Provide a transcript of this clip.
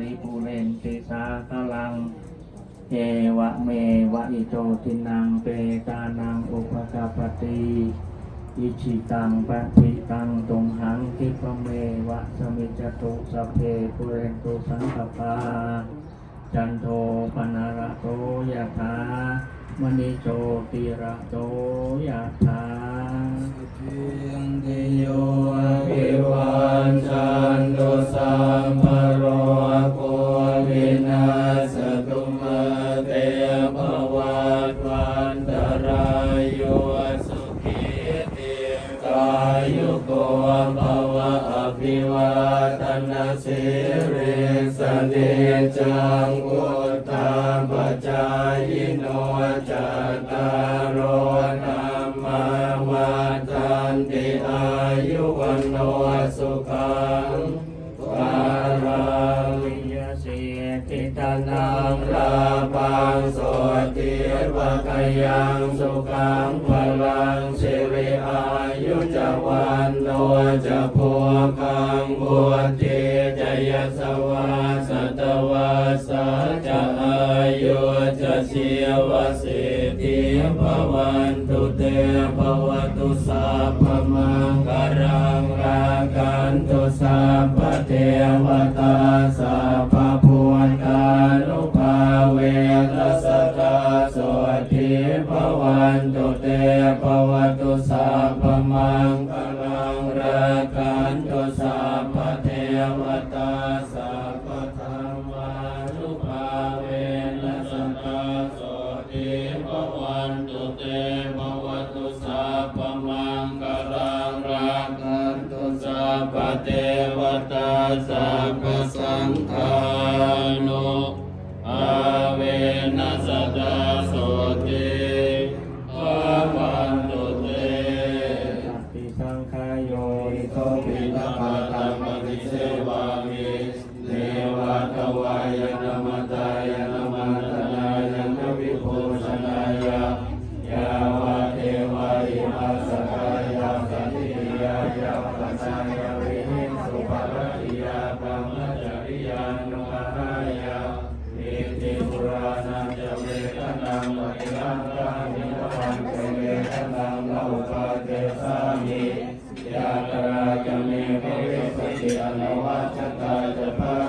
ลิปุเรนติสาคลังเอวะเมวะอิโตทินังเปตานังอุปกาปติอิชิตังปฏิตังตุงหังคิปเมวะสมิจตุสเพปุเรนตุสังกปาจันโทปนาระโตยะถามณิโชติระโตาทนาสิริสเนจังอุตตาปจายโนจัตตารโรธรรมาวันตันติอายุวันโน วะกยังสุขังพลังสิริอายุจวันโนจะพัวกังบุติจะยสวาสตวาสาจะอายุจะเชียวสิทธิภวันตุเตภวตุสัพพมังคารังรากันตุสัพพเทวตาสัพพพุทธานุภ เตภวตุสัพมังคารังรากันตุสัพเทวตาสัพธรรมานุภาเวนัสตาโสทิภวันตุเตภวตุสัพมังคารังรากันตุสัพเทวตาสัพพสังฆานุอาเวนัสตา สังขายโยติโสปิปิตาปาตาปฏิเสวามิเนวะตวายนมตายนมันตนายนวิโภชนายยาวะเทวาอิมาสกายาสันติยายาปัญญา ภเวสติอนวัชตาจะพา